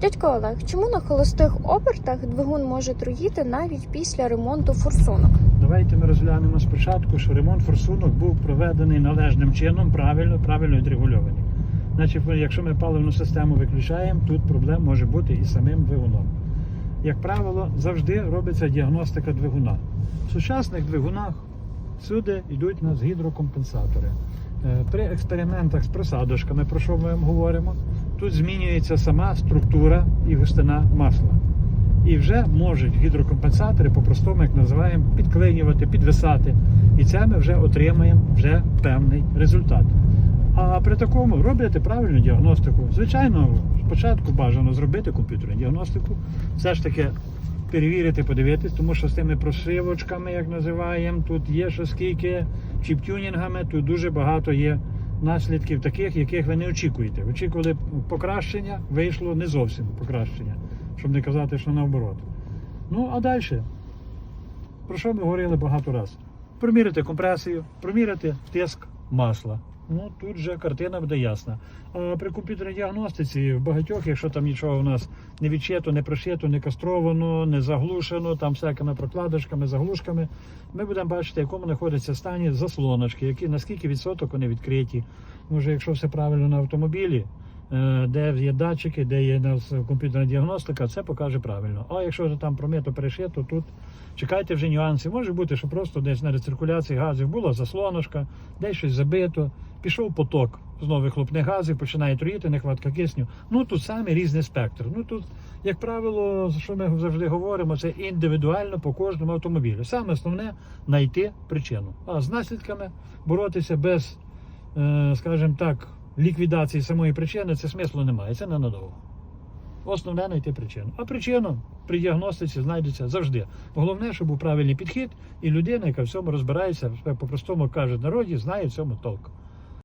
Дядько Олег, чому на холостих обертах двигун може труїти навіть після ремонту форсунок? Давайте ми розглянемо спочатку, що ремонт форсунок був проведений належним чином, правильно, правильно відрегульований. Значить, якщо ми паливну систему виключаємо, тут проблем може бути і самим двигуном. Як правило, завжди робиться діагностика двигуна. В сучасних двигунах всюди йдуть нас гідрокомпенсатори. Е, При експериментах з присадочками, про що ми говоримо, тут змінюється сама структура і густина масла. І вже можуть гідрокомпенсатори, по-простому, як називаємо, підклинювати, підвисати. І це ми вже отримаємо вже певний результат. А при такому робите правильну діагностику. Звичайно, спочатку бажано зробити комп'ютерну діагностику, все ж таки перевірити, подивитись, тому що з тими прошивочками, як називаємо, тут є що скільки, чіптюнінгами, тут дуже багато є наслідків таких, яких ви не очікуєте. Очікували покращення, вийшло не зовсім покращення, щоб не казати, що наоборот. Ну, а далі, про що ми говорили багато разів? Промірити компресію, промірити тиск масла. Ну, тут же картина буде ясна. А при комп'ютерній діагностиці в багатьох, якщо там нічого у нас не відчито, не прошито, не кастровано, не заглушено, там всякими прокладочками, заглушками, ми будемо бачити, в якому знаходиться стані заслоночки, які наскільки відсоток вони відкриті. Може, якщо все правильно на автомобілі, де є датчики, де є нас комп'ютерна діагностика, це покаже правильно. А якщо там промито перешито, тут чекайте вже нюанси. Може бути, що просто десь на рециркуляції газів була заслоночка, десь щось забито, пішов поток знову вихлопних газів, починає труїти, нехватка кисню. Ну тут саме різний спектр. Ну тут, як правило, що ми завжди говоримо, це індивідуально по кожному автомобілю. Саме основне знайти причину. А з наслідками боротися без, е, скажімо так, ліквідації самої причини, це смислу немає, це ненадовго. Основне знайти причину. А причина при діагностиці знайдеться завжди. Головне, щоб був правильний підхід, і людина, яка в цьому розбирається, по-простому каже народі, знає в цьому толк.